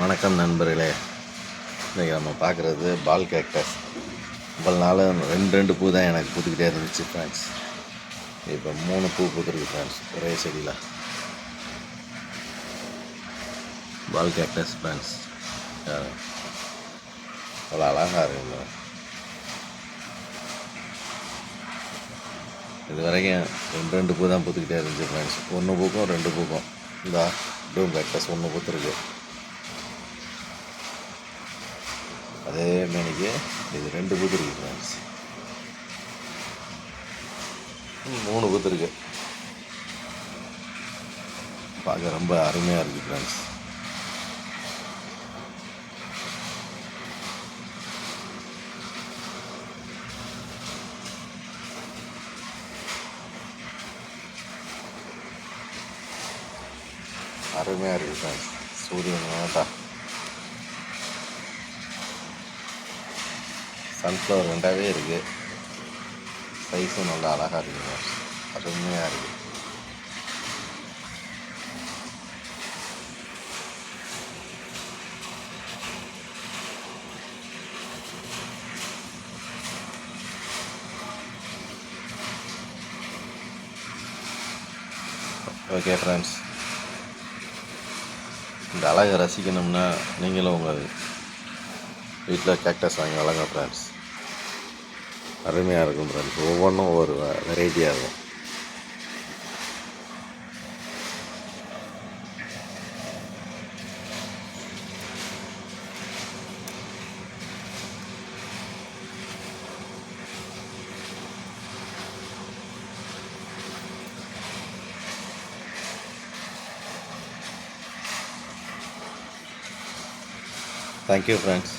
வணக்கம் நண்பர்களே. இன்றைக்கி நம்ம பார்க்குறது பால் கேக்டஸ் இவ்வளோ நாள் ரெண்டு ரெண்டு பூ தான் எனக்கு பூத்துக்கிட்டே இருந்துச்சு ஃப்ரெண்ட்ஸ் இப்போ மூணு பூ பூத்துருக்கு ஃப்ரெண்ட்ஸ் ஒரே செடியில். பால் கேக்டஸ் ஃப்ரெண்ட்ஸ் அவ்வளோ அழகாக இருக்குங்க. இது வரைக்கும் ரெண்டு ரெண்டு பூ தான் பூத்துக்கிட்டே இருந்துச்சு ஃப்ரெண்ட்ஸ் ஒன்று பூக்கும் ரெண்டு பூக்கும். இந்த டூம் கேக்டஸ் ஒன்று பூத்துருக்கு. மேனிக்கு இது ரெண்டு பூத்துருக்கு ஃப்ரெண்ட்ஸ் மூணு பூத்துருக்கு பார்க்க ரொம்ப அருமையாக இருக்குது ஃப்ரெண்ட்ஸ் அருமையாக இருக்குது ஃப்ரெண்ட்ஸ் சூரியன் வேண்டாம் சன்ஃப்ளவர் ரெண்டாவே இருக்குது சைஸும் நல்லா அழகாக இருக்குங்க அருமையாக இருக்குது ஓகே ஃப்ரெண்ட்ஸ் இந்த அழகை ரசிக்கணும்னா நீங்களும் உங்கள் வீட்டில் கேக்டஸ் வாங்கி வளங்க ஃப்ரெண்ட்ஸ் அருமையாக இருக்கும் ஃப்ரெண்ட்ஸ் ஒவ்வொன்றும் ஒவ்வொரு வெரைட்டியாக இருக்கும் தேங்க்யூ ஃப்ரெண்ட்ஸ்